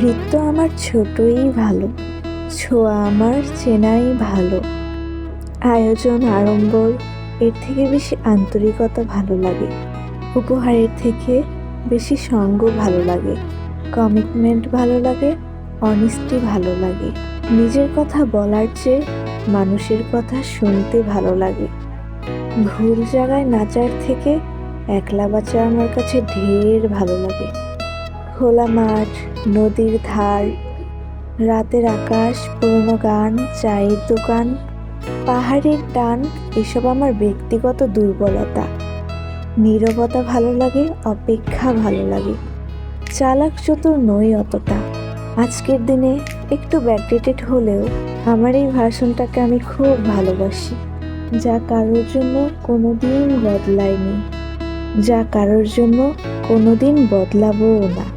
বৃত্ত আমার ছোটই ভালো, ছোঁয়া আমার চেনাই ভালো। আয়োজন, আড়ম্বর, এর থেকে বেশি আন্তরিকতা ভালো লাগে। উপহারের থেকে বেশি সঙ্গ ভালো লাগে। কমিটমেন্ট ভালো লাগে অনেস্টি ভালো লাগে। নিজের কথা বলার চেয়ে মানুষের কথা শুনতে ভালো লাগে। ভুল জায়গায় নাচার থেকে একলা বাঁচা আমার কাছে ঢের ভালো লাগে। খোলা মাঠ, নদীর ধার, রাতের আকাশ, পুরনো গান, চায়ের দোকান, পাহাড়ের টান, এসব আমার ব্যক্তিগত দুর্বলতা। নীরবতা ভালো লাগে, অপেক্ষা ভালো লাগে। চালাক চতুর নই অতটা। আজকের দিনে একটু ব্যাকডেটেড হলেও আমার এই ভাষণটাকে আমি খুব ভালোবাসি। যা কারোর জন্য কোনো দিন বদলায়নি। যা কারোর জন্য কোনো দিন বদলাবও না।